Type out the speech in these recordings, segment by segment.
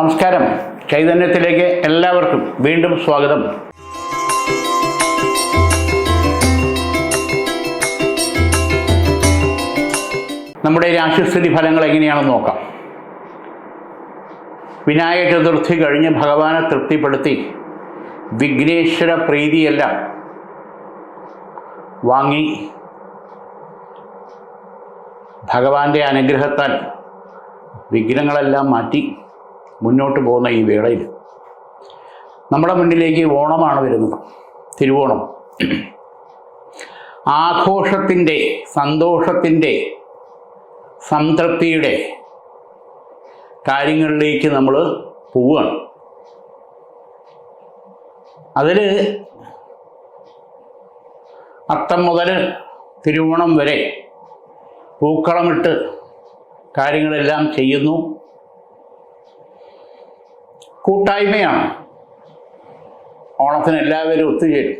നമസ്കാരം. ചൈതന്യത്തിലേക്ക് എല്ലാവർക്കും വീണ്ടും സ്വാഗതം. നമ്മുടെ രാശിസ്ഥിതി ഫലങ്ങൾ എങ്ങനെയാണെന്ന് നോക്കാം. വിനായക ചതുർത്ഥി കഴിഞ്ഞ് ഭഗവാനെ തൃപ്തിപ്പെടുത്തി വിഘ്നേശ്വര പ്രീതിയെല്ലാം വാങ്ങി ഭഗവാന്റെ അനുഗ്രഹത്താൽ വിഘ്നങ്ങളെല്ലാം മാറ്റി മുന്നോട്ട് പോകുന്ന ഈ വേളയിൽ നമ്മുടെ മുന്നിലേക്ക് ഓണമാണ് വരുന്നത്. തിരുവോണം. ആഘോഷത്തിന്റെ സന്തോഷത്തിന്റെ സംതൃപ്തിയുടെ കാര്യങ്ങളിലേക്ക് നമ്മൾ പോവുകയാണ്. അതിൽ അത്തം മുതൽ തിരുവോണം വരെ പൂക്കളമിട്ട് കാര്യങ്ങളെല്ലാം ചെയ്യുന്നു. കൂട്ടായ്മയാണ്. ഓണത്തിന് എല്ലാവരും ഒത്തുചേരും.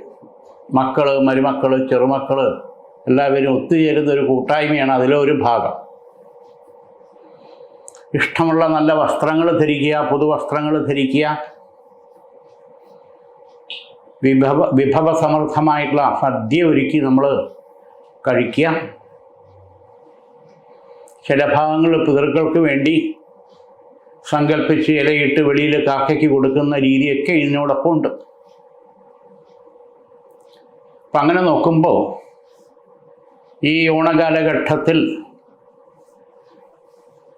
മക്കൾ മരുമക്കൾ ചെറുമക്കൾ എല്ലാവരും ഒത്തുചേരുന്ന ഒരു കൂട്ടായ്മയാണ് അതിലെ ഒരു ഭാഗം. ഇഷ്ടമുള്ള നല്ല വസ്ത്രങ്ങൾ ധരിക്കുക പുതുവസ്ത്രങ്ങൾ ധരിക്കുക വിഭവ വിഭവസമൃദ്ധമായിട്ടുള്ള സദ്യ ഒരുക്കി നമ്മൾ കഴിക്കുക. ചില ഭാഗങ്ങൾ പിതൃക്കൾക്ക് വേണ്ടി സങ്കല്പിച്ച് ഇലയിട്ട് വെളിയിൽ കാക്കയ്ക്ക് കൊടുക്കുന്ന രീതിയൊക്കെ ഇതിനോടൊപ്പം ഉണ്ട്. അപ്പം അങ്ങനെ നോക്കുമ്പോൾ ഈ ഓണകാലഘട്ടത്തിൽ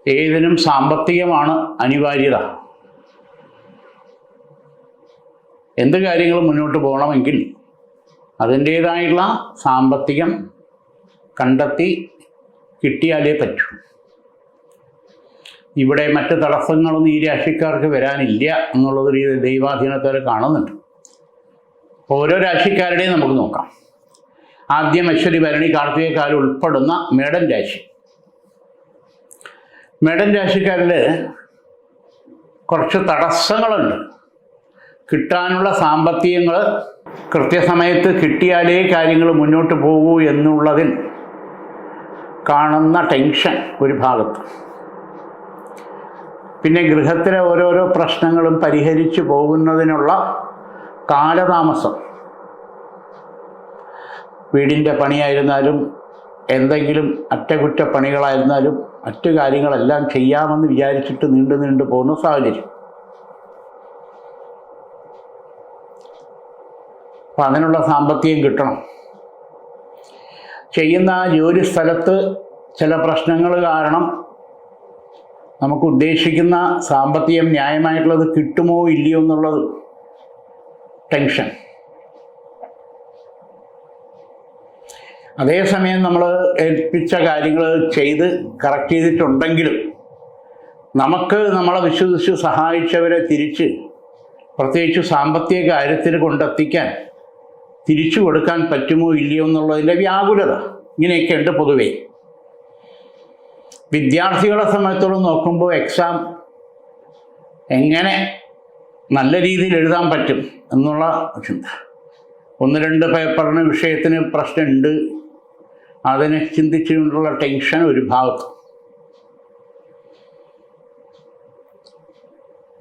ഏതിനും സാമ്പത്തികമാണ് അനിവാര്യത. എന്ത് കാര്യങ്ങൾ മുന്നോട്ട് പോകണമെങ്കിൽ അതിന്റേതായിട്ടുള്ള സാമ്പത്തികം കണ്ടെത്തി കിട്ടിയാലേ പറ്റൂ. ഇവിടെ മറ്റു തടസ്സങ്ങളൊന്നും ഈ രാശിക്കാർക്ക് വരാനില്ല എന്നുള്ളത് ഒരു ദൈവാധീനത്തോടെ കാണുന്നുണ്ട്. ഓരോ രാശിക്കാരുടെയും നമുക്ക് നോക്കാം. ആദ്യം അശ്വതി ഭരണി കാർത്തികക്കാലം ഉൾപ്പെടുന്ന മേടൻ രാശി. മേടൻ രാശിക്കാരിൽ കുറച്ച് തടസ്സങ്ങളുണ്ട്. കിട്ടാനുള്ള സാമ്പത്തികങ്ങൾ കൃത്യസമയത്ത് കിട്ടിയാലേ കാര്യങ്ങൾ മുന്നോട്ട് പോകൂ എന്നുള്ളതിൽ കാണുന്ന ടെൻഷൻ ഒരു ഭാഗത്ത്. പിന്നെ ഗൃഹത്തിലെ ഓരോരോ പ്രശ്നങ്ങളും പരിഹരിച്ചു പോകുന്നതിനുള്ള കാലതാമസം. വീടിന്റെ പണിയായിരുന്നാലും എന്തെങ്കിലും അറ്റകുറ്റപ്പണികളായിരുന്നാലും മറ്റു കാര്യങ്ങളെല്ലാം ചെയ്യാമെന്ന് വിചാരിച്ചിട്ട് നീണ്ടു നീണ്ടു പോകുന്ന സാഹചര്യം. അപ്പം അതിനുള്ള സാമ്പത്തികം കിട്ടണം. ചെയ്യുന്ന ആ ജോലി സ്ഥലത്ത് ചില പ്രശ്നങ്ങൾ കാരണം നമുക്ക് ഉദ്ദേശിക്കുന്ന സാമ്പത്തികം ന്യായമായിട്ടുള്ളത് കിട്ടുമോ ഇല്ലയോ എന്നുള്ളത് ടെൻഷൻ. അതേസമയം നമ്മൾ ഏൽപ്പിച്ച കാര്യങ്ങൾ ചെയ്ത് കറക്റ്റ് ചെയ്തിട്ടുണ്ടെങ്കിലും നമുക്ക് നമ്മളെ വിശ്വസിച്ച് സഹായിച്ചവരെ തിരിച്ച് പ്രത്യേകിച്ച് സാമ്പത്തിക കാര്യത്തിൽ കൊണ്ടെത്തിക്കാൻ തിരിച്ചു കൊടുക്കാൻ പറ്റുമോ ഇല്ലയോ എന്നുള്ളതിന്റെ വ്യാകുലത ഇങ്ങനെയൊക്കെ ഉണ്ട് പൊതുവേ. വിദ്യാർത്ഥികളെ സംബന്ധിച്ചോളം നോക്കുമ്പോൾ എക്സാം എങ്ങനെ നല്ല രീതിയിൽ എഴുതാൻ പറ്റും എന്നുള്ള ചിന്ത. ഒന്ന് രണ്ട് പേപ്പറിന് വിഷയത്തിന് പ്രശ്നമുണ്ട്. അതിനെ ചിന്തിച്ചുകൊണ്ടുള്ള ടെൻഷൻ ഒരു ഭാഗത്ത്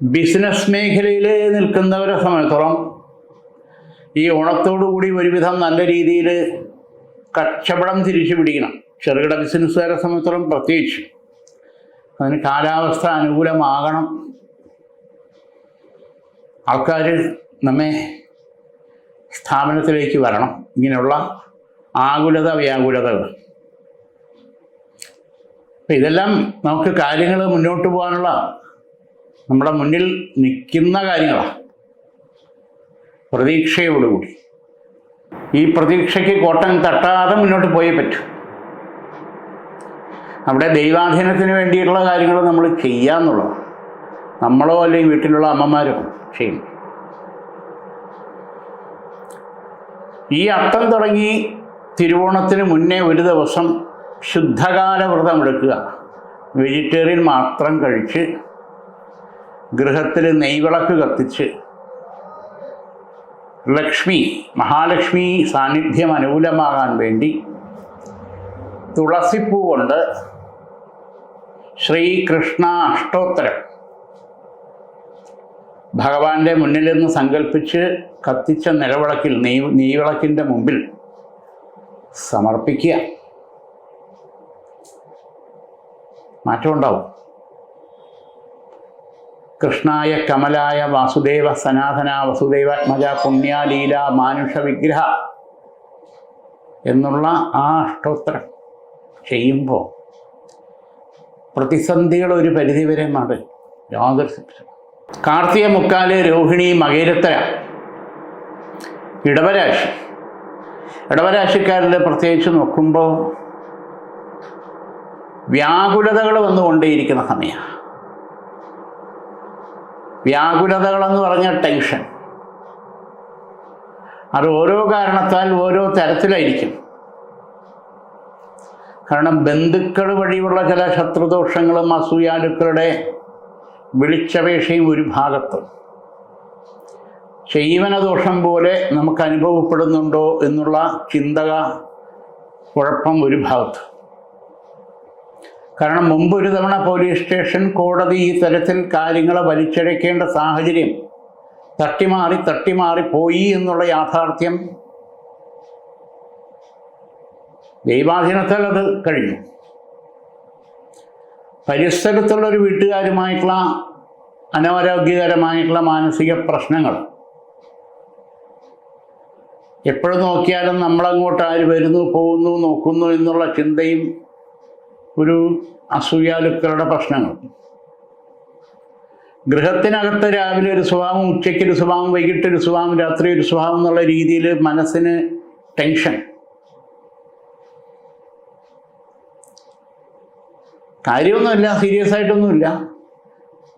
ബിസിനസ് മേഖലയിൽ നിൽക്കുന്നവരെ സംബന്ധിച്ചോളം ഈ ഓണത്തോടു കൂടി ഒരുവിധം നല്ല രീതിയിൽ കച്ചവടം തിരിച്ചു പിടിക്കണം ചെറുകിട ബിസിനസ്സുകാരെ സംബന്ധിച്ചിടത്തോളം പ്രത്യേകിച്ച്. അതിന് കാലാവസ്ഥ അനുകൂലമാകണം. ആൾക്കാർ നമ്മെ സ്ഥാപനത്തിലേക്ക് വരണം. ഇങ്ങനെയുള്ള ആകുലത വ്യാകുലതകൾ. അപ്പം ഇതെല്ലാം നമുക്ക് കാര്യങ്ങൾ മുന്നോട്ട് പോകാനുള്ള നമ്മുടെ മുന്നിൽ നിൽക്കുന്ന കാര്യങ്ങളാണ് പ്രതീക്ഷയോടുകൂടി. ഈ പ്രതീക്ഷയ്ക്ക് കോട്ടം തട്ടാതെ മുന്നോട്ട് പോയേ പറ്റൂ. അവിടെ ദൈവാധീനത്തിന് വേണ്ടിയിട്ടുള്ള കാര്യങ്ങൾ നമ്മൾ ചെയ്യാന്നുള്ളത് നമ്മളോ അല്ലെങ്കിൽ വീട്ടിലുള്ള അമ്മമാരോ ചെയ്യും ഈ അത്തം തുടങ്ങി തിരുവോണത്തിന് മുന്നേ ഒരു ദിവസം ശുദ്ധകാല വ്രതം എടുക്കുക. വെജിറ്റേറിയൻ മാത്രം കഴിച്ച് ഗൃഹത്തിൽ നെയ്വിളക്ക് കത്തിച്ച് ലക്ഷ്മി മഹാലക്ഷ്മി സാന്നിധ്യം അനുകൂലമാകാൻ വേണ്ടി തുളസിപ്പൂ കൊണ്ട് ശ്രീകൃഷ്ണ അഷ്ടോത്തരം. ഭഗവാന്റെ നിന്ന് സങ്കല്പിച്ച് കത്തിച്ച നിലവിളക്കിൽ നീ നീവിളക്കിന്റെ മുമ്പിൽ സമർപ്പിക്കുക. മാറ്റമുണ്ടാവും കൃഷ്ണായ കമലായ വാസുദേവ സനാതന വസുദേവാത്മജ പുണ്യാലീല മാനുഷ വിഗ്രഹ എന്നുള്ള ആ അഷ്ടോത്തരം ചെയ്യുമ്പോൾ പ്രതിസന്ധികൾ ഒരു പരിധിവരെ മാറി. യാതൊരു സംശയം കാർത്തിക മുക്കാൽ രോഹിണി മകേരത്തര. ഇടവരാശി. ഇടവരാശിക്കാരിൽ പ്രത്യേകിച്ച് നോക്കുമ്പോൾ വ്യാകുലതകൾ വന്നുകൊണ്ടേയിരിക്കുന്ന സമയമാണ് വ്യാകുലതകളെന്ന് പറഞ്ഞ ടെൻഷൻ. അത് ഓരോ കാരണത്താൽ ഓരോ തരത്തിലായിരിക്കും. കാരണം ബന്ധുക്കൾ വഴിയുള്ള ചില ശത്രുദോഷങ്ങളും അസൂയാലുക്കളുടെ വിളിച്ചപേക്ഷയും ഒരു ഭാഗത്ത്. ദോഷം പോലെ നമുക്ക് അനുഭവപ്പെടുന്നുണ്ടോ എന്നുള്ള ചിന്തക കുഴപ്പം ഒരു ഭാഗത്ത്. കാരണം മുമ്പ് ഒരു തവണ പോലീസ് സ്റ്റേഷൻ കോടതി ഈ തരത്തിൽ കാര്യങ്ങളെ വലിച്ചഴക്കേണ്ട സാഹചര്യം തട്ടിമാറി തട്ടിമാറി പോയി എന്നുള്ള യാഥാർത്ഥ്യം ദൈവാധീനത്താൽ അത് കഴിഞ്ഞു. പരിസരത്തുള്ള ഒരു വീട്ടുകാരുമായിട്ടുള്ള അനാരോഗ്യകരമായിട്ടുള്ള മാനസിക പ്രശ്നങ്ങൾ. എപ്പോഴും നോക്കിയാലും നമ്മളങ്ങോട്ട് ആര് വരുന്നു പോകുന്നു നോക്കുന്നു എന്നുള്ള ചിന്തയും ഒരു അസൂയാലുക്കളുടെ പ്രശ്നങ്ങൾ. ഗൃഹത്തിനകത്ത് രാവിലെ ഒരു സ്വഭാവം ഉച്ചയ്ക്കൊരു സ്വഭാവം വൈകിട്ടൊരു സ്വഭാവം രാത്രി ഒരു സ്വഭാവം എന്നുള്ള രീതിയിൽ മനസ്സിന് ടെൻഷൻ. കാര്യമൊന്നുമില്ല സീരിയസ് ആയിട്ടൊന്നുമില്ല.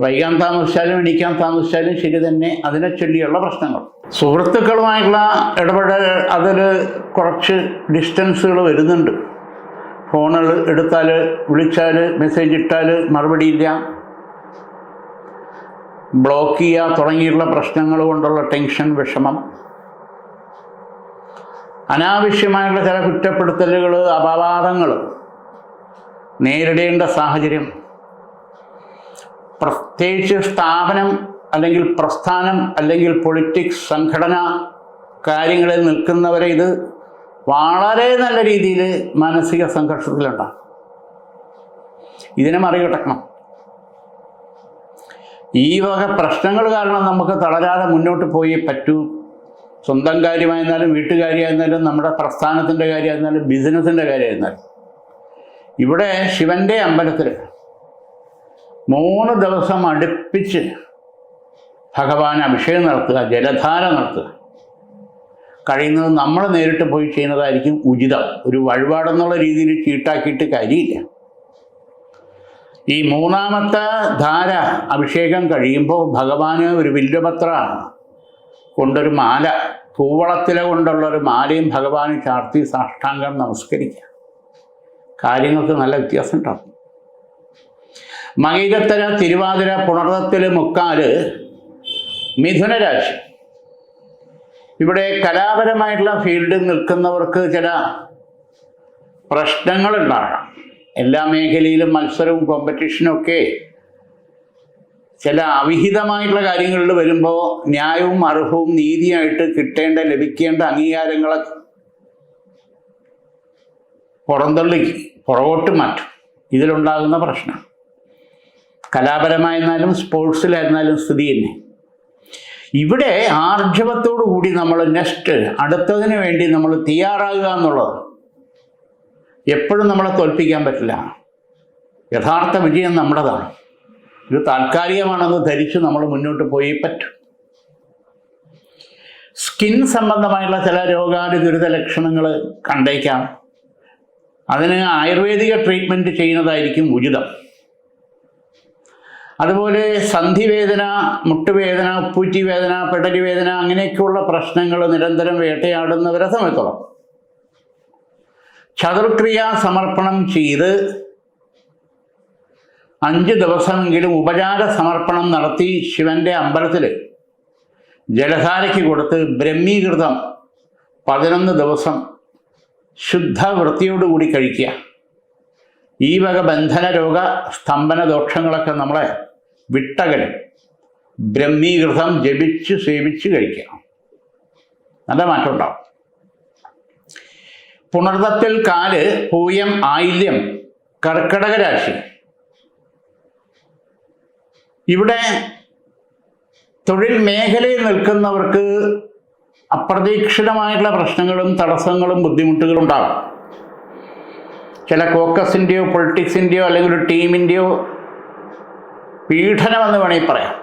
വൈകാൻ താമസിച്ചാലും എണീക്കാൻ താമസിച്ചാലും ശരി തന്നെ അതിനെ ചൊല്ലിയുള്ള പ്രശ്നങ്ങൾ. സുഹൃത്തുക്കളുമായിട്ടുള്ള ഇടപെടൽ അതിൽ കുറച്ച് ഡിസ്റ്റൻസുകൾ വരുന്നുണ്ട്. ഫോണുകൾ എടുത്താൽ വിളിച്ചാൽ മെസ്സേജ് ഇട്ടാൽ മറുപടിയില്ല ബ്ലോക്ക് ചെയ്യുക തുടങ്ങിയിട്ടുള്ള പ്രശ്നങ്ങൾ കൊണ്ടുള്ള ടെൻഷൻ വിഷമം. അനാവശ്യമായുള്ള ചില കുറ്റപ്പെടുത്തലുകൾ അപവാദങ്ങൾ. നേരിടേണ്ട സാഹചര്യം. പ്രത്യേകിച്ച് സ്ഥാപനം അല്ലെങ്കിൽ പ്രസ്ഥാനം അല്ലെങ്കിൽ പൊളിറ്റിക്സ് സംഘടന കാര്യങ്ങളിൽ നിൽക്കുന്നവരെ ഇത് വളരെ നല്ല രീതിയിൽ മാനസിക സംഘർഷത്തിലുണ്ടാകും ഇതിനെ മറികടക്കണം. ഈ വക പ്രശ്നങ്ങൾ കാരണം നമുക്ക് തളരാതെ മുന്നോട്ട് പോയി പറ്റൂ. സ്വന്തം കാര്യമായിരുന്നാലും വീട്ടുകാര്യമായിരുന്നാലും നമ്മുടെ പ്രസ്ഥാനത്തിന്റെ കാര്യമായിരുന്നാലും ബിസിനസ്സിന്റെ കാര്യമായിരുന്നാലും. ഇവിടെ ശിവന്റെ അമ്പലത്തിൽ മൂന്ന് ദിവസം അടുപ്പിച്ച് ഭഗവാൻ അഭിഷേകം നടത്തുക ജലധാര നടത്തുക. കഴിയുന്നത് നമ്മൾ നേരിട്ട് പോയി ചെയ്യുന്നതായിരിക്കും ഉചിതം. ഒരു വഴിപാടെന്നുള്ള രീതിയിൽ ചീട്ടാക്കിയിട്ട് കാര്യമില്ല. ഈ മൂന്നാമത്തെ ധാര അഭിഷേകം കഴിയുമ്പോൾ ഭഗവാന് ഒരു വില്ലുപത്ര കൊണ്ടൊരു മാല പൂവളത്തില കൊണ്ടുള്ള ഒരു മാലയും ഭഗവാന് ചാർത്തി സാഷ്ടാംഗം നമസ്കരിക്കുക കാര്യങ്ങൾക്ക് നല്ല വ്യത്യാസം ഉണ്ടാകും മകീരത്തര തിരുവാതിര പുണർത്തത്തിൽ മുക്കാൽ മിഥുനരാശി. ഇവിടെ കലാപരമായിട്ടുള്ള ഫീൽഡിൽ നിൽക്കുന്നവർക്ക് ചില പ്രശ്നങ്ങൾ ഉണ്ടാകണം എല്ലാ മേഖലയിലും മത്സരവും കോമ്പറ്റീഷനും ഒക്കെ ചില അവിഹിതമായിട്ടുള്ള കാര്യങ്ങളിൽ വരുമ്പോൾ ന്യായവും അർഹവും നീതിയായിട്ട് കിട്ടേണ്ട ലഭിക്കേണ്ട അംഗീകാരങ്ങളെ പുറന്തള്ളി പുറകോട്ട് മാറ്റും. ഇതിലുണ്ടാകുന്ന പ്രശ്നം. കലാപരമായിരുന്നാലും സ്പോർട്സിലായിരുന്നാലും സ്ഥിതി തന്നെ ഇവിടെ ആർജവത്തോടു കൂടി നമ്മൾ നെക്സ്റ്റ് അടുത്തതിന് വേണ്ടി നമ്മൾ തയ്യാറാകുക എന്നുള്ളത് എപ്പോഴും നമ്മളെ തോൽപ്പിക്കാൻ പറ്റില്ല. യഥാർത്ഥ വിജയം നമ്മുടേതാണ്. ഇത് താൽക്കാലികമാണെന്ന് ധരിച്ച് നമ്മൾ മുന്നോട്ട് പോയി പറ്റും. സ്കിൻ സംബന്ധമായുള്ള ചില രോഗാതി ദുരിത ലക്ഷണങ്ങൾ കണ്ടേക്കാം. അതിന് ആയുർവേദിക ട്രീറ്റ്മെന്റ് ചെയ്യുന്നതായിരിക്കും ഉചിതം. അതുപോലെ സന്ധിവേദന മുട്ടുവേദന ഉപ്പൂറ്റി വേദന പെടലി വേദന അങ്ങനെയൊക്കെയുള്ള പ്രശ്നങ്ങൾ നിരന്തരം വേട്ടയാടുന്നവരെ സമയത്തോളം ചതുർക്രിയ സമർപ്പണം ചെയ്ത് അഞ്ച് ദിവസമെങ്കിലും ഉപചാര സമർപ്പണം നടത്തി ശിവന്റെ അമ്പലത്തിൽ ജലധാരയ്ക്ക് കൊടുത്ത് ബ്രഹ്മീകൃതം പതിനൊന്ന് ദിവസം ശുദ്ധ വൃത്തിയോടുകൂടി കഴിക്കുക. ഈ വക ബന്ധന രോഗ സ്തംഭന ദോഷങ്ങളൊക്കെ നമ്മളെ വിട്ടകലും. ബ്രഹ്മീകൃതം ജപിച്ച് സേവിച്ച് കഴിക്കുക. നല്ല മാറ്റം ഉണ്ടാവും പുണർദത്തിൽ കാൽ പൂയം ആയില്യം കർക്കടക രാശി ഇവിടെ തൊഴിൽ മേഖലയിൽ നിൽക്കുന്നവർക്ക് അപ്രതീക്ഷിതമായിട്ടുള്ള പ്രശ്നങ്ങളും തടസ്സങ്ങളും ബുദ്ധിമുട്ടുകളും ഉണ്ടാകും. ചില കോക്കസിന്റെയോ പൊളിറ്റിക്സിന്റെയോ അല്ലെങ്കിൽ ഒരു ടീമിന്റെയോ പീഡനമെന്ന് വേണമെങ്കിൽ പറയാം.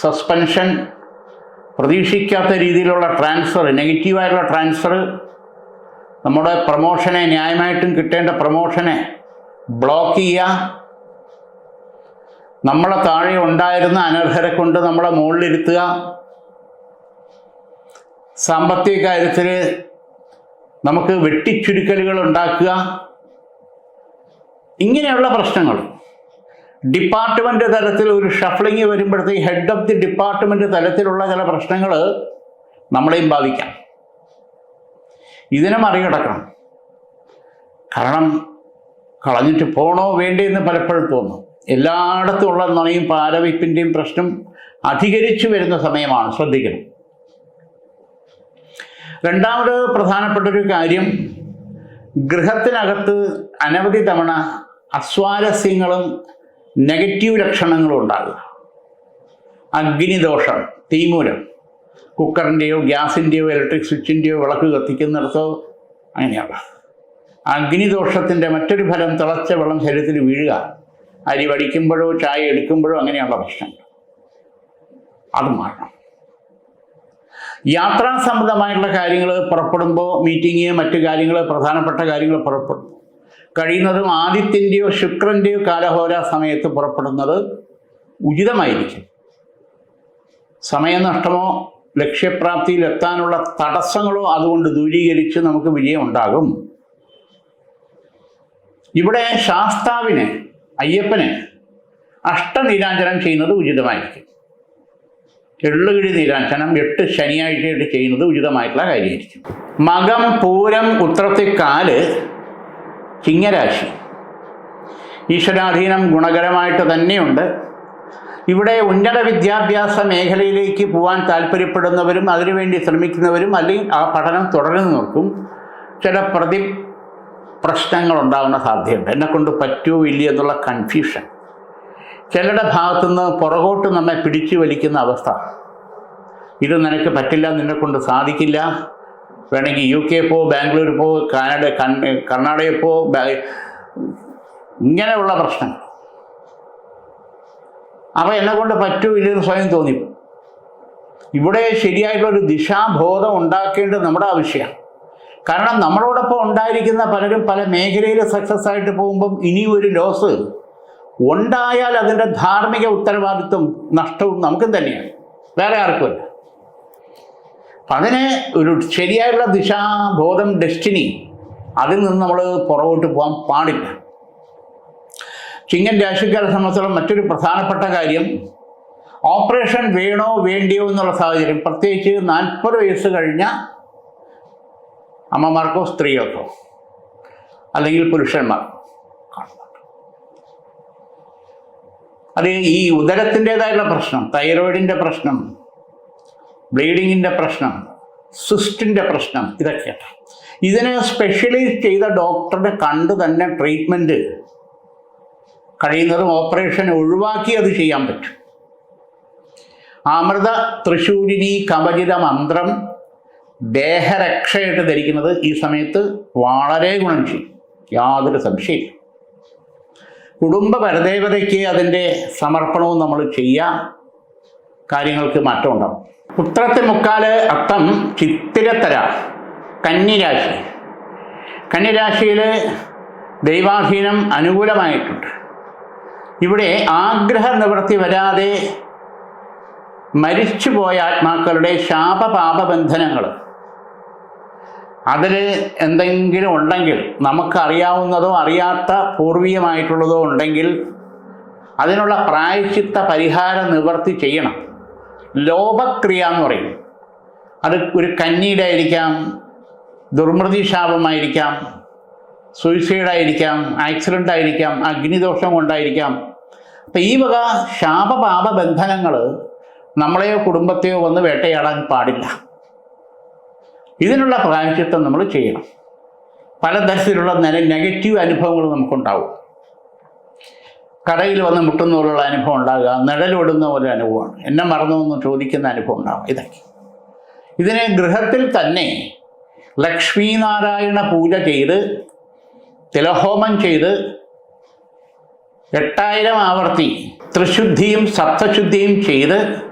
സസ്പെൻഷൻ പ്രതീക്ഷിക്കാത്ത രീതിയിലുള്ള ട്രാൻസ്ഫർ നെഗറ്റീവായിട്ടുള്ള ട്രാൻസ്ഫർ നമ്മുടെ പ്രൊമോഷനെ ന്യായമായിട്ടും കിട്ടേണ്ട പ്രൊമോഷനെ ബ്ലോക്ക് ചെയ്യുക. നമ്മളെ താഴെ ഉണ്ടായിരുന്ന അനർഹരെ കൊണ്ട് നമ്മളെ മുകളിലിരുത്തുക. സാമ്പത്തിക കാര്യത്തിൽ നമുക്ക് വെട്ടിച്ചുരുക്കലുകൾ ഉണ്ടാക്കുക. ഇങ്ങനെയുള്ള പ്രശ്നങ്ങൾ. ഡിപ്പാർട്ട്മെന്റ് തലത്തിൽ ഒരു ഷഫ്ലിങ് വരുമ്പോഴത്തേക്ക് ഹെഡ് ഓഫ് ദി ഡിപ്പാർട്ട്മെന്റ് തലത്തിലുള്ള ചില പ്രശ്നങ്ങൾ നമ്മളെയും ബാധിക്കാം. ഇതിനെ മറികടക്കണം. കാരണം കളഞ്ഞിട്ട് പോണോ വേണ്ടേന്ന് പലപ്പോഴും തോന്നും. എല്ലായിടത്തും ഉള്ള നുണയും പാരവയ്പ്പിന്റെയും പ്രശ്നം അധികരിച്ചു വരുന്ന സമയമാണ്. ശ്രദ്ധിക്കണം. രണ്ടാമത് പ്രധാനപ്പെട്ട ഒരു കാര്യം ഗൃഹത്തിനകത്ത് അനവധി തവണ അസ്വാരസ്യങ്ങളും നെഗറ്റീവ് ലക്ഷണങ്ങളും ഉണ്ടാകുക. അഗ്നിദോഷം തീമൂലം കുക്കറിന്റെയോ ഗ്യാസിന്റെയോ ഇലക്ട്രിക് സ്വിച്ചിന്റെയോ വിളക്ക് കത്തിക്കുന്നിടത്തോ അങ്ങനെയാണ് അഗ്നിദോഷത്തിന്റെ മറ്റൊരു ഫലം തിളച്ച വെള്ളം ശരീരത്തിൽ വീഴുക. അരി വടിക്കുമ്പോഴോ ചായ എടുക്കുമ്പോഴോ അങ്ങനെയുള്ള പ്രശ്നങ്ങൾ. അത് മാറണം. യാത്രാ സംബന്ധമായിട്ടുള്ള കാര്യങ്ങൾ പുറപ്പെടുമ്പോൾ മീറ്റിംഗ് മറ്റു കാര്യങ്ങൾ പ്രധാനപ്പെട്ട കാര്യങ്ങൾ പുറപ്പെടും. കഴിയുന്നതും ആദിത്യന്റെയോ ശുക്രന്റെയോ കാലഹോര സമയത്ത് പുറപ്പെടുന്നത് ഉചിതമായിരിക്കും. സമയനഷ്ടമോ ലക്ഷ്യപ്രാപ്തിയിൽ എത്താനുള്ള തടസ്സങ്ങളോ അതുകൊണ്ട് ദൂരീകരിച്ച് നമുക്ക് വിജയമുണ്ടാകും. ഇവിടെ ശാസ്താവിനെ അയ്യപ്പനെ അഷ്ടനിരാഞ്ജനം ചെയ്യുന്നത് ഉചിതമായിരിക്കും. എള്ളുകിഴി നീരാശനം എട്ട് ശനിയാഴ്ചയായിട്ട് ചെയ്യുന്നത് ഉചിതമായിട്ടുള്ള കാര്യമായിരിക്കും. മകം പൂരം ഉത്രത്തിക്കാൽ ചിങ്ങരാശി. ഈശ്വരാധീനം ഗുണകരമായിട്ട് തന്നെയുണ്ട്. ഇവിടെ ഉന്നത വിദ്യാഭ്യാസ മേഖലയിലേക്ക് പോകാൻ താല്പര്യപ്പെടുന്നവരും അതിനുവേണ്ടി ശ്രമിക്കുന്നവരും അല്ലെങ്കിൽ ആ പഠനം തുടരുന്നവർക്കും ചില പ്രതി പ്രശ്നങ്ങൾ ഉണ്ടാകുന്ന സാധ്യതയുണ്ട്. എന്നെക്കൊണ്ട് പറ്റുമോ ഇല്ലയോ എന്നുള്ള കൺഫ്യൂഷൻ ചിലരുടെ ഭാഗത്തുനിന്ന് പുറകോട്ട് നമ്മെ പിടിച്ചു വലിക്കുന്ന അവസ്ഥ. ഇത് നിനക്ക് പറ്റില്ല നിന്നെ കൊണ്ട് സാധിക്കില്ല. വേണമെങ്കിൽ യു കെ പോ ബാംഗ്ലൂർ പോ കാനഡ കർണാടകയിൽ പോ ഇങ്ങനെയുള്ള പ്രശ്നം അപ്പം എന്നെ കൊണ്ട് പറ്റൂ ഇല്ലെന്ന് സ്വയം തോന്നി. ഇവിടെ ശരിയായിട്ടുള്ള ഒരു ദിശാബോധം ഉണ്ടാക്കേണ്ടത് നമ്മുടെ ആവശ്യമാണ്. കാരണം നമ്മളോടൊപ്പം ഉണ്ടായിരിക്കുന്ന പലരും പല മേഖലയിൽ സക്സസ് ആയിട്ട് പോകുമ്പം ഇനിയും ഒരു ലോസ് ഉണ്ടായാൽ അതിന്റെ ധാർമ്മിക ഉത്തരവാദിത്വം നഷ്ടവും നമുക്കും തന്നെയാണ്. വേറെ ആർക്കുമല്ല. അപ്പം അതിനെ ഒരു ശരിയായുള്ള ദിശാബോധം ഡെസ്റ്റിനി അതിൽ നിന്ന് നമ്മൾ പുറകോട്ട് പോകാൻ പാടില്ല. ചിങ്ങൻ രാശിക്കാരെ സംബന്ധിച്ചുള്ള മറ്റൊരു പ്രധാനപ്പെട്ട കാര്യം ഓപ്പറേഷൻ വേണോ വേണ്ടിയോ എന്നുള്ള സാഹചര്യം. പ്രത്യേകിച്ച് നാൽപ്പത് വയസ്സ് കഴിഞ്ഞ അമ്മമാർക്കോ സ്ത്രീകൾക്കോ അല്ലെങ്കിൽ പുരുഷന്മാർക്കോ കാണുന്നുണ്ട് അത് ഈ ഉദരത്തിന്റെതായുള്ള പ്രശ്നം തൈറോയിഡിന്റെ പ്രശ്നം ബ്ലീഡിങ്ങിന്റെ പ്രശ്നം സിസ്റ്റിന്റെ പ്രശ്നം ഇതൊക്കെയാണ്. ഇതിനെ സ്പെഷ്യലൈസ് ചെയ്ത ഡോക്ടറെ കണ്ടു തന്നെ ട്രീറ്റ്മെന്റ് കഴിയുന്നതും ഓപ്പറേഷൻ ഒഴിവാക്കി അത് ചെയ്യാൻ പറ്റും. അമൃത തൃശൂരിനി കവചിത മന്ത്രം ദേഹരക്ഷയായിട്ട് ധരിക്കുന്നത് ഈ സമയത്ത് വളരെ ഗുണം ചെയ്യും. യാതൊരു സംശയം കുടുംബ പരദേവതയ്ക്ക് അതിന്റെ സമർപ്പണവും നമ്മൾ ചെയ്യാം. കാര്യങ്ങൾക്ക് മാറ്റം ഉണ്ടാവും. ഉത്രത്തെ മുക്കാൽ അത്തം ചിത്തിരത്തര കന്നിരാശി. കന്നിരാശിയിൽ ദൈവാധീനം അനുകൂലമായിട്ടുണ്ട്. ഇവിടെ ആഗ്രഹ നിവൃത്തി വരാതെ മരിച്ചുപോയ ആത്മാക്കളുടെ ശാപപാപബന്ധനങ്ങൾ അതിൽ എന്തെങ്കിലും ഉണ്ടെങ്കിൽ നമുക്കറിയാവുന്നതോ അറിയാത്ത പൂർവീയമായിട്ടുള്ളതോ ഉണ്ടെങ്കിൽ അതിനുള്ള പ്രായശ്ചിത്ത പരിഹാര നിവർത്തി ചെയ്യണം. ലോപക്രിയ എന്ന് പറയും. അത് ഒരു കന്നീടെ ആയിരിക്കാം ദുർമൃതി ശാപമായിരിക്കാം സൂയിസൈഡായിരിക്കാം ആക്സിഡന്റ് ആയിരിക്കാം അഗ്നിദോഷം കൊണ്ടായിരിക്കാം. അപ്പം ഈ വക ശാപപാപ ബന്ധനങ്ങൾ നമ്മളെയോ കുടുംബത്തെയോ വന്ന് വേട്ടയാടാൻ പാടില്ല. ഇതിനുള്ള പ്രായശ്ചിത്തം നമ്മൾ ചെയ്യണം. പലതരത്തിലുള്ള നെഗറ്റീവ് അനുഭവങ്ങൾ നമുക്കുണ്ടാവും. കടയിൽ വന്ന് മുട്ടുന്ന പോലുള്ള അനുഭവം ഉണ്ടാകുക നിഴലിടുന്ന പോലെ അനുഭവമാണ്. എന്നെ മറന്നു എന്ന് ചോദിക്കുന്ന അനുഭവം ഉണ്ടാകും ഇതൊക്കെ. ഇതിനെ ഗൃഹത്തിൽ തന്നെ ലക്ഷ്മീനാരായണ പൂജ ചെയ്ത് തിലഹോമം ചെയ്ത് എട്ടായിരം ആവർത്തി ത്രിശുദ്ധിയും സപ്തശുദ്ധിയും ചെയ്ത്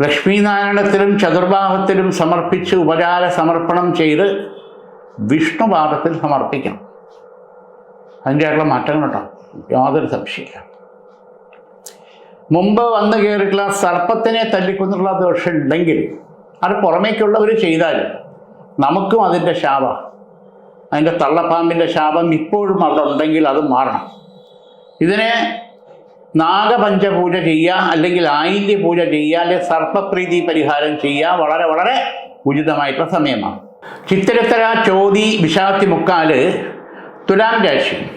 ലക്ഷ്മീനാരായണത്തിലും ചതുർഭാവത്തിലും സമർപ്പിച്ച് ഉപചാര സമർപ്പണം ചെയ്ത് വിഷ്ണുപാദത്തിൽ സമർപ്പിക്കണം. അതിന്റെയായിട്ടുള്ള കേട്ടോ യാതൊരു സംശയമില്ല മുമ്പ് വന്നു കയറിയിട്ടുള്ള സർപ്പത്തിനെ തല്ലിക്കൊന്നുള്ള ദോഷം ഉണ്ടെങ്കിൽ അത് പുറമേക്കുള്ളവർ ചെയ്താലും നമുക്കും അതിന്റെ ശാപം അതിന്റെ തള്ളപ്പാമ്പിന്റെ ശാപം ഇപ്പോഴും അവിടെ ഉണ്ടെങ്കിൽ അത് മാറണം. ഇതിനെ നാഗപഞ്ചപൂജ ചെയ്യുക അല്ലെങ്കിൽ ആയില്യ പൂജ ചെയ്യുക അല്ലെങ്കിൽ സർപ്പപ്രീതി പരിഹാരം ചെയ്യുക വളരെ വളരെ ഉചിതമായിട്ടുള്ള സമയമാണ്. ചിത്തരത്തര ചോതി വിഷാത്തി മുക്കാൽ തുലാം രാശി.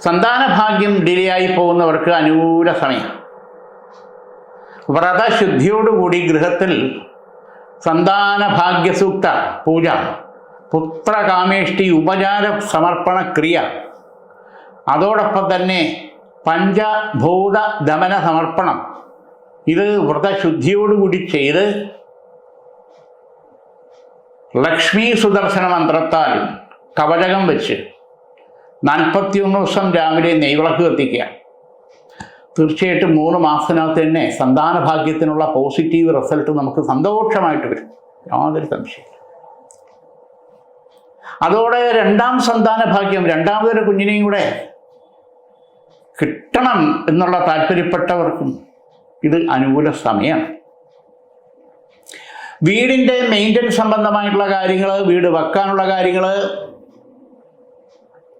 സന്താനഭാഗ്യം ഡിലേ ആയി പോകുന്നവർക്ക് അനുകൂല സമയം. വ്രതശുദ്ധിയോടുകൂടി ഗൃഹത്തിൽ സന്താന സന്താനഭാഗ്യസൂക്ത പൂജ പുത്രകാമേഷ്ടി ഉപചാര സമർപ്പണ ക്രിയ അതോടൊപ്പം തന്നെ പഞ്ചഭൂത ദമന സമർപ്പണം ഇത് വ്രതശുദ്ധിയോടുകൂടി ചെയ്ത് ലക്ഷ്മി സുദർശന മന്ത്രത്താൽ കവചകം വെച്ച് നാൽപ്പത്തിയൊന്ന് ദിവസം രാവിലെ നെയ്വിളക്ക് കത്തിക്കുക. തീർച്ചയായിട്ടും മൂന്ന് മാസത്തിനകത്ത് തന്നെ സന്താന ഭാഗ്യത്തിനുള്ള പോസിറ്റീവ് റിസൾട്ട് നമുക്ക് സന്തോഷമായിട്ട് വരും. യാതൊരു സംശയം അതോടെ രണ്ടാം സന്താന ഭാഗ്യം രണ്ടാമതൊരു കുഞ്ഞിനെയും കൂടെ കിട്ടണം എന്നുള്ള താല്പര്യപ്പെട്ടവർക്കും ഇത് അനുകൂല സമയമാണ് വീടിന്റെ മെയിന്റനൻസ് സംബന്ധമായിട്ടുള്ള കാര്യങ്ങൾ വീട് വെക്കാനുള്ള കാര്യങ്ങൾ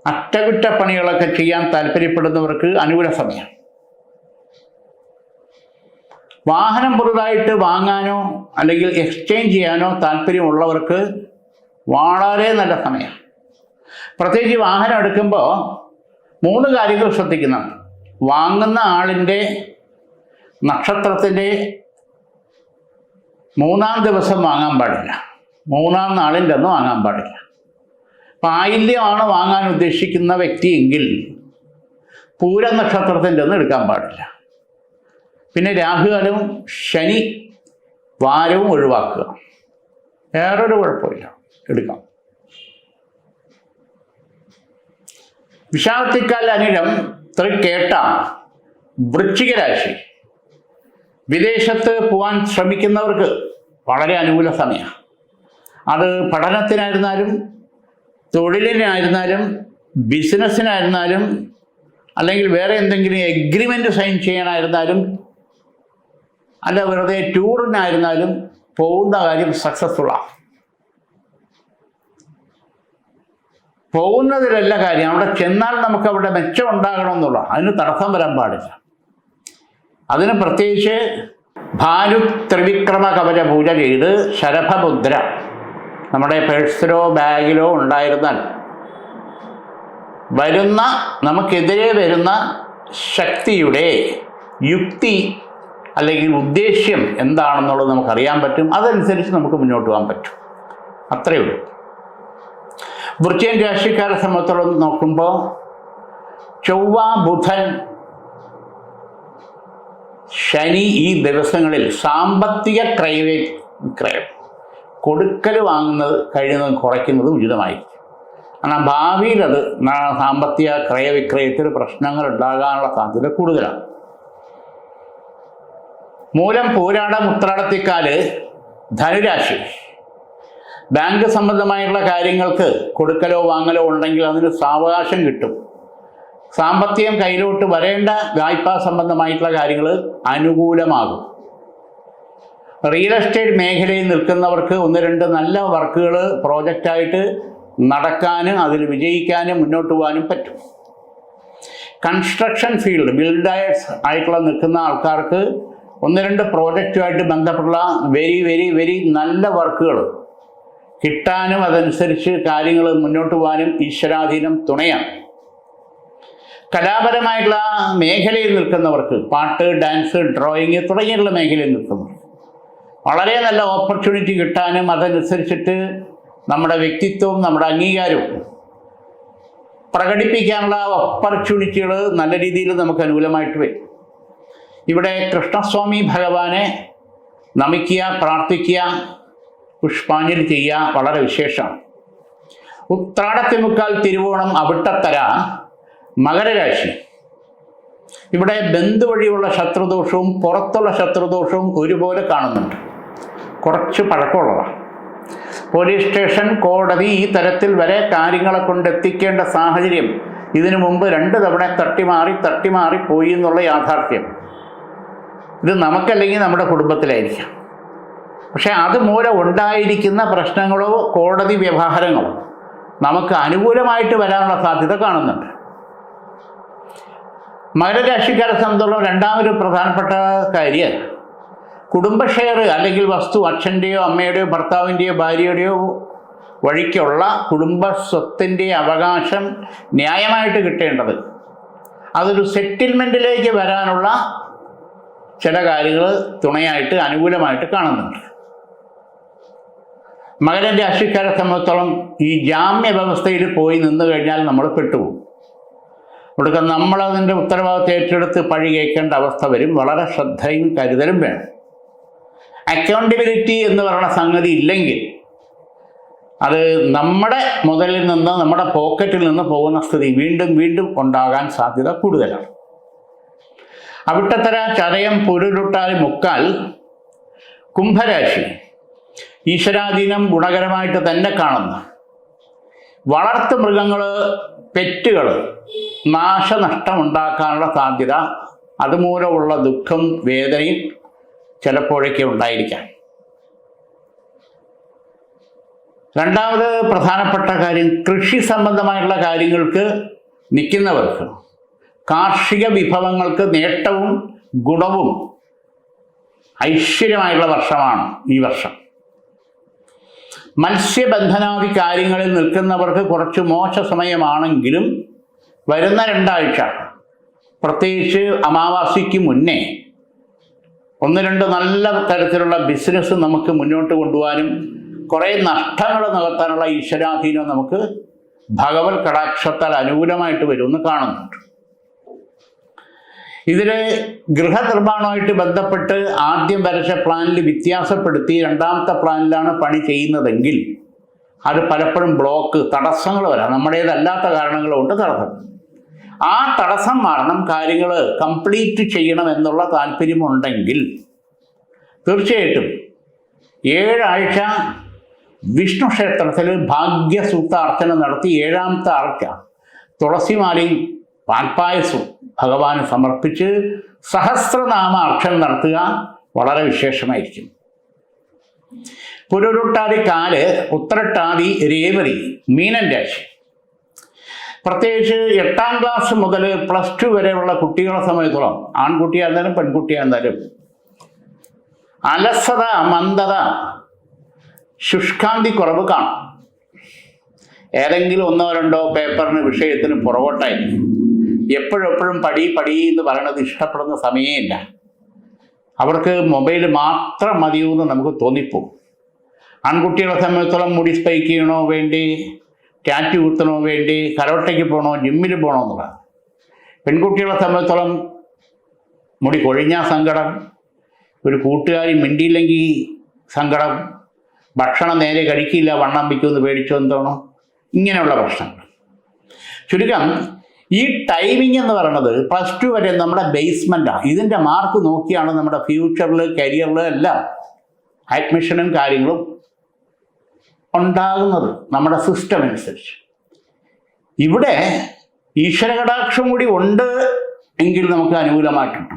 അറ്റകുറ്റപ്പണികളൊക്കെ ചെയ്യാൻ താല്പര്യപ്പെടുന്നവർക്ക് അനുകൂല സമയം വാഹനം പുതുതായിട്ട് വാങ്ങാനോ അല്ലെങ്കിൽ എക്സ്ചേഞ്ച് ചെയ്യാനോ താല്പര്യമുള്ളവർക്ക് വളരെ നല്ല സമയം പ്രത്യേകിച്ച് വാഹനം എടുക്കുമ്പോൾ മൂന്ന് കാര്യങ്ങൾ ശ്രദ്ധിക്കണം. വാങ്ങുന്ന ആളിന്റെ നക്ഷത്രത്തിന്റെ മൂന്നാം ദിവസം വാങ്ങാൻ പാടില്ല. മൂന്നാം നാളിന്റെ അന്ന് വാങ്ങാൻ പാടില്ല. പായില്യമാണ് വാങ്ങാൻ ഉദ്ദേശിക്കുന്ന വ്യക്തിയെങ്കിൽ പൂര നക്ഷത്രത്തിന്റെ ഒന്നും എടുക്കാൻ പാടില്ല. പിന്നെ രാഹുകാലവും ശനി വാരവും ഒഴിവാക്കുക. വേറൊരു കുഴപ്പമില്ല. എടുക്കാം. വിശാഖത്തിക്കാൽ അനിലം തൃക്കേട്ട വൃശ്ചികരാശി വിദേശത്ത് പോകാൻ ശ്രമിക്കുന്നവർക്ക് വളരെ അനുകൂല സമയമാണ് അത് പഠനത്തിനായിരുന്നാലും തൊഴിലിനായിരുന്നാലും ബിസിനസ്സിനായിരുന്നാലും അല്ലെങ്കിൽ വേറെ എന്തെങ്കിലും എഗ്രിമെന്റ് സൈൻ ചെയ്യാനായിരുന്നാലും അല്ല വെറുതെ ടൂറിനായിരുന്നാലും പോകുന്ന കാര്യം സക്സസ്ഫുള്ളാണ് പോകുന്നതിലല്ല കാര്യം. അവിടെ ചെന്നാൽ നമുക്ക് അവിടെ മെച്ചം ഉണ്ടാകണം എന്നുള്ള അതിന് തടസ്സം വരാൻ പാടില്ല. അതിന് പ്രത്യേകിച്ച് ഭാനു ത്രിവിക്രമ കവച പൂജ ചെയ്ത് ശരഭമുദ്ര നമ്മുടെ പേഴ്സിലോ ബാഗിലോ ഉണ്ടായിരുന്നാൽ വരുന്ന നമുക്കെതിരെ വരുന്ന ശക്തിയുടെ യുക്തി അല്ലെങ്കിൽ ഉദ്ദേശ്യം എന്താണെന്നുള്ളത് നമുക്കറിയാൻ പറ്റും. അതനുസരിച്ച് നമുക്ക് മുന്നോട്ട് പോകാൻ പറ്റും. അത്രയേ ഉള്ളൂ. വൃശ്ചികൻ രാശിക്കാരെ സംബന്ധിച്ചോളം നോക്കുമ്പോൾ ചൊവ്വ ബുധൻ ശനി ഈ ദിവസങ്ങളിൽ സാമ്പത്തിക ക്രയ. വിക്രയം കൊടുക്കൽ വാങ്ങുന്നത് കഴിയുന്നത് കുറയ്ക്കുന്നത് ഉചിതമായിരിക്കും. കാരണം ഭാവിയിൽ അത് സാമ്പത്തിക ക്രയവിക്രയത്തിൽ പ്രശ്നങ്ങൾ ഉണ്ടാകാനുള്ള സാധ്യത കൂടുതലാണ്. മൂലം പൂരാട മുത്രാടത്തിക്കാൽ ധനുരാശി. ബാങ്ക് സംബന്ധമായുള്ള കാര്യങ്ങൾക്ക് കൊടുക്കലോ വാങ്ങലോ ഉണ്ടെങ്കിൽ അതിന് സാവകാശം കിട്ടും. സാമ്പത്തികം കയ്യിലോട്ട് വരേണ്ട വായ്പാ സംബന്ധമായിട്ടുള്ള കാര്യങ്ങൾ അനുകൂലമാകും. റിയൽ എസ്റ്റേറ്റ് മേഖലയിൽ നിൽക്കുന്നവർക്ക് ഒന്ന് രണ്ട് നല്ല വർക്കുകൾ പ്രോജക്റ്റായിട്ട് നടക്കാനും അതിൽ വിജയിക്കാനും മുന്നോട്ട് പോകാനും പറ്റും. കൺസ്ട്രക്ഷൻ ഫീൽഡ് ബിൽഡേഴ്സ് ആയിട്ടുള്ള നിൽക്കുന്ന ആൾക്കാർക്ക് ഒന്ന് രണ്ട് പ്രോജക്റ്റുമായിട്ട് ബന്ധപ്പെട്ടുള്ള വെരി വെരി വെരി നല്ല വർക്കുകൾ കിട്ടാനും അതനുസരിച്ച് കാര്യങ്ങൾ മുന്നോട്ട് പോകാനും ഈശ്വരാധീനം തുണയാണ്. കലാപരമായിട്ടുള്ള മേഖലയിൽ നിൽക്കുന്നവർക്ക് പാട്ട് ഡാൻസ് ഡ്രോയിങ് തുടങ്ങിയുള്ള മേഖലയിൽ നിൽക്കുന്നവർക്ക് വളരെ നല്ല ഓപ്പർച്യൂണിറ്റി കിട്ടാനും അതനുസരിച്ചിട്ട് നമ്മുടെ വ്യക്തിത്വവും നമ്മുടെ അംഗീകാരവും പ്രകടിപ്പിക്കാനുള്ള ഓപ്പർച്യൂണിറ്റികൾ നല്ല രീതിയിൽ നമുക്ക് അനുകൂലമായിട്ട് വരും. ഇവിടെ കൃഷ്ണസ്വാമി ഭഗവാനെ നമിക്കുക പ്രാർത്ഥിക്കുക പുഷ്പാഞ്ജലി ചെയ്യുക വളരെ വിശേഷമാണ് ഉത്രാടത്തിമുക്കാൽ തിരുവോണം അവിട്ടത്തര മകരരാശി. ഇവിടെ ബന്ധു വഴിയുള്ള ശത്രുദോഷവും പുറത്തുള്ള ശത്രുദോഷവും ഒരുപോലെ കാണുന്നുണ്ട്. കുറച്ച് പഴക്കമുള്ളതാണ് പോലീസ് സ്റ്റേഷൻ കോടതി ഈ തരത്തിൽ വരെ കാര്യങ്ങളെ കൊണ്ടെത്തിക്കേണ്ട സാഹചര്യം ഇതിനു മുമ്പ് രണ്ട് തവണ തട്ടിമാറി തട്ടിമാറി പോയി എന്നുള്ള യാഥാർത്ഥ്യം. ഇത് നമുക്കല്ലെങ്കിൽ നമ്മുടെ കുടുംബത്തിലായിരിക്കാം. പക്ഷേ അതുമൂലം ഉണ്ടായിരിക്കുന്ന പ്രശ്നങ്ങളോ കോടതി വ്യവഹാരങ്ങളോ നമുക്ക് അനുകൂലമായിട്ട് വരാനുള്ള സാധ്യത കാണുന്നുണ്ട്. മകരരാശിക്കാരെ സംബന്ധിച്ചുള്ള രണ്ടാമൊരു പ്രധാനപ്പെട്ട കാര്യം കുടുംബ ഷെയർ അല്ലെങ്കിൽ വസ്തു അച്ഛന്റെയോ അമ്മയുടെയോ ഭർത്താവിന്റെയോ ഭാര്യയുടെയോ വഴിക്കുള്ള കുടുംബ സ്വത്തിന്റെ അവകാശം ന്യായമായിട്ട് കിട്ടേണ്ടത്. അതൊരു സെറ്റിൽമെന്റിലേക്ക് വരാനുള്ള ചില കാര്യങ്ങൾ തുണയായിട്ട് അനുകൂലമായിട്ട് കാണുന്നുണ്ട്. മകരൻ രാശിക്കാരെ സംബന്ധിച്ചോളം ഈ ജാമ്യ വ്യവസ്ഥയിൽ പോയി നിന്ന് കഴിഞ്ഞാൽ നമ്മൾ പെട്ടുപോകും. ഇവിടുത്തെ നമ്മളതിന്റെ ഉത്തരവാദിത്വം ഏറ്റെടുത്ത് പഴി കേൾക്കേണ്ട അവസ്ഥ വരും. വളരെ ശ്രദ്ധയും കരുതലും വേണം. അക്കൗണ്ടബിലിറ്റി എന്ന് പറയുന്ന സംഗതി ഇല്ലെങ്കിൽ അത് നമ്മുടെ മുതലിൽ നിന്ന് നമ്മുടെ പോക്കറ്റിൽ നിന്ന് പോകുന്ന സ്ഥിതി വീണ്ടും വീണ്ടും ഉണ്ടാകാൻ സാധ്യത കൂടുതലാണ്. അവിട്ടത്തര ചതയം പൊരുരുട്ടാൽ മുക്കാൽ കുംഭരാശി. ഈശ്വരാധീനം ഗുണകരമായിട്ട് തന്നെ കാണുന്നു. വളർത്തു മൃഗങ്ങൾ പെറ്റുകൾ നാശനഷ്ടം ഉണ്ടാക്കാനുള്ള സാധ്യത അതുമൂലമുള്ള ദുഃഖം വേദനയും ചിലപ്പോഴൊക്കെ ഉണ്ടായിരിക്കാം. രണ്ടാമത് പ്രധാനപ്പെട്ട കാര്യം കൃഷി സംബന്ധമായിട്ടുള്ള കാര്യങ്ങൾക്ക് നിൽക്കുന്നവർക്ക് കാർഷിക വിഭവങ്ങൾക്ക് നേട്ടവും ഗുണവും ഐശ്വര്യമായുള്ള വർഷമാണ് ഈ വർഷം. മത്സ്യബന്ധനാദി കാര്യങ്ങളിൽ നിൽക്കുന്നവർക്ക് കുറച്ച് മോശ സമയമാണെങ്കിലും വരുന്ന രണ്ടാഴ്ച പ്രത്യേകിച്ച് അമാവാസിക്ക് മുന്നേ ഒന്ന് രണ്ട് നല്ല തരത്തിലുള്ള ബിസിനസ് നമുക്ക് മുന്നോട്ട് കൊണ്ടുപോകാനും കുറേ നഷ്ടങ്ങൾ നികത്താനുള്ള ഈശ്വരാധീനം നമുക്ക് ഭഗവത് കടാക്ഷത്താൽ അനുകൂലമായിട്ട് വരുമെന്ന് കാണുന്നുണ്ട്. ഇതിൽ ഗൃഹനിർമ്മാണമായിട്ട് ബന്ധപ്പെട്ട് ആദ്യം വരച്ച പ്ലാനിൽ വ്യത്യാസപ്പെടുത്തി രണ്ടാമത്തെ പ്ലാനിലാണ് പണി ചെയ്യുന്നതെങ്കിൽ അത് പലപ്പോഴും ബ്ലോക്ക് തടസ്സങ്ങൾ വരാം. നമ്മുടേതല്ലാത്ത കാരണങ്ങൾ കൊണ്ട് തടസ്സം. ആ തടസ്സം മാറണം കാര്യങ്ങൾ കംപ്ലീറ്റ് ചെയ്യണം എന്നുള്ള താല്പര്യമുണ്ടെങ്കിൽ തീർച്ചയായിട്ടും ഏഴാഴ്ച വിഷ്ണു ക്ഷേത്രത്തിൽ ഭാഗ്യസൂക്ത അർച്ചന നടത്തി ഏഴാമത്തെ ആഴ്ച തുളസിമാലയും പാൽപ്പായസവും ഭഗവാന് സമർപ്പിച്ച് സഹസ്രനാമ അർച്ചന നടത്തുക വളരെ വിശേഷമായിരിക്കും. പുരുരുട്ടാതി കാൽ ഉത്തരട്ടാതി രേവതി മീനൻ രാശി. പ്രത്യേകിച്ച് എട്ടാം ക്ലാസ് മുതൽ പ്ലസ് ടു വരെയുള്ള കുട്ടികളെ സമയത്തോളം ആൺകുട്ടിയായിരുന്നാലും പെൺകുട്ടിയായിരുന്നാലും അലസത മന്ദത ശുഷ്കാന്തി കുറവ് കാണും. ഏതെങ്കിലും ഒന്നോ രണ്ടോ പേപ്പറിന് വിഷയത്തിന് പുറകോട്ടായിരിക്കും. എപ്പോഴെപ്പോഴും പടി പടി എന്ന് പറയണത് ഇഷ്ടപ്പെടുന്ന സമയമില്ല. അവർക്ക് മൊബൈൽ മാത്രം മതിയെന്ന് നമുക്ക് തോന്നിപ്പോകും. ആൺകുട്ടികളെ സംബന്ധിച്ചോളം മുടി സ്പൈക്ക് ചെയ്യണോ വേണ്ടി ടാറ്റു കുത്തണോ വേണ്ടി കരോട്ടയ്ക്ക് പോകണോ ജിമ്മിൽ പോകണോ എന്നുള്ളത് പെൺകുട്ടികളെ സംബന്ധിച്ചോളം മുടി കൊഴിഞ്ഞാൽ സങ്കടം ഒരു കൂട്ടുകാരി മിണ്ടിയില്ലെങ്കിൽ സങ്കടം ഭക്ഷണം നേരെ കഴിക്കില്ല വണ്ണം വയ്ക്കുമെന്ന് പേടിച്ചോ എന്തോണോ? ഇങ്ങനെയുള്ള പ്രശ്നങ്ങൾ. ചുരുക്കം ഈ ടൈമിംഗ് എന്ന് പറയുന്നത് പ്ലസ് ടു വരെ നമ്മുടെ ബേസ്മെന്റാണ് ഇതിന്റെ മാർക്ക് നോക്കിയാണ് നമ്മുടെ ഫ്യൂച്ചറിൽ കരിയറിൽ എല്ലാം അഡ്മിഷനും കാര്യങ്ങളും ഉണ്ടാകുന്നത് നമ്മുടെ സിസ്റ്റം അനുസരിച്ച്. ഇവിടെ ഈശ്വരകടാക്ഷം കൂടി ഉണ്ട് എങ്കിൽ നമുക്ക് അനുകൂലമായിട്ടുണ്ട്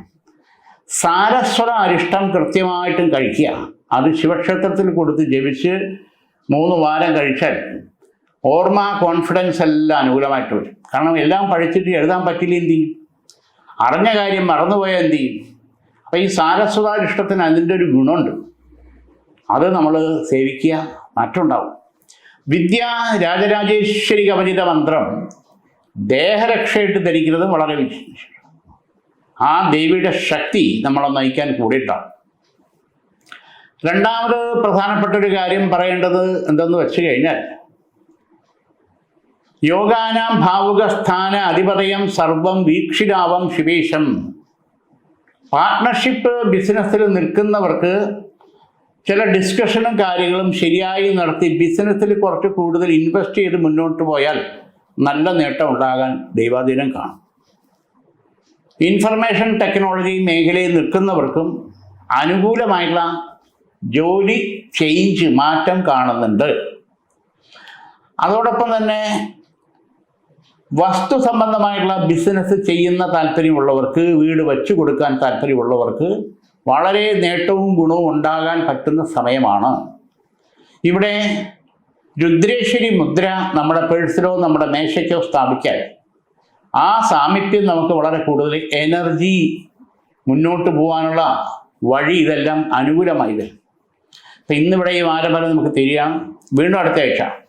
സാരസ്വത അരിഷ്ടം കൃത്യമായിട്ടും കഴിക്കുക. അത് ശിവക്ഷേത്രത്തിൽ കൊടുത്ത് ജപിച്ച് മൂന്ന് വാരം കഴിച്ചാൽ ഓർമ്മ കോൺഫിഡൻസ് എല്ലാം അനുകൂലമായിട്ട് വരും. കാരണം എല്ലാം പഠിച്ചിട്ട് എഴുതാൻ പറ്റില്ല എന്ത് ചെയ്യും? അറിഞ്ഞ കാര്യം മറന്നുപോയാൽ എന്ത് ചെയ്യും? അപ്പം ഈ സാരസ്വതാരിഷ്ടത്തിന് അതിന്റെ ഒരു ഗുണമുണ്ട്. അത് നമ്മൾ സേവിക്കുക മാറ്റമുണ്ടാവും. വിദ്യ രാജരാജേശ്വരി കവചിത മന്ത്രം ദേഹരക്ഷയിട്ട് ധരിക്കുന്നത് വളരെ ആ ദേവിയുടെ ശക്തി നമ്മളെ നയിക്കാൻ കൂടിയിട്ടാണ്. രണ്ടാമത് പ്രധാനപ്പെട്ട ഒരു കാര്യം പറയേണ്ടത് എന്തെന്ന് വെച്ച് കഴിഞ്ഞാൽ യോഗാനാം ഭാവുകസ്ഥാന അധിപതയം സർവം വീക്ഷിതാവം ശിവേശം. പാർട്ട്ണർഷിപ്പ് ബിസിനസ്സിൽ നിൽക്കുന്നവർക്ക് ചില ഡിസ്കഷനും കാര്യങ്ങളും ശരിയായി നടത്തി ബിസിനസ്സിൽ കുറച്ച് കൂടുതൽ ഇൻവെസ്റ്റ് ചെയ്ത് മുന്നോട്ട് പോയാൽ നല്ല നേട്ടം ഉണ്ടാകാൻ ദൈവാധീനം കാണും. ഇൻഫർമേഷൻ ടെക്നോളജി മേഖലയിൽ നിൽക്കുന്നവർക്കും അനുകൂലമായിട്ടുള്ള ജോലി ചേഞ്ച് മാറ്റം കാണുന്നുണ്ട്. അതോടൊപ്പം തന്നെ വസ്തു സംബന്ധമായിട്ടുള്ള ബിസിനസ് ചെയ്യുന്ന താല്പര്യമുള്ളവർക്ക് വീട് വെച്ചു കൊടുക്കാൻ താല്പര്യമുള്ളവർക്ക് വളരെ നേട്ടവും ഗുണവും ഉണ്ടാകാൻ പറ്റുന്ന സമയമാണ്. ഇവിടെ രുദ്രേശ്വരി മുദ്ര നമ്മുടെ പേഴ്സിലോ നമ്മുടെ മേശയ്ക്കോ സ്ഥാപിക്കാൻ ആ സാമീപ്യം നമുക്ക് വളരെ കൂടുതൽ എനർജി മുന്നോട്ട് പോകാനുള്ള വഴി ഇതെല്ലാം അനുകൂലമായി വരും. അപ്പം ഇന്നിവിടെ ഈ വാരഫലം നമുക്ക് തിരിയാം. വീണ്ടും അടുത്ത ആഴ്ച.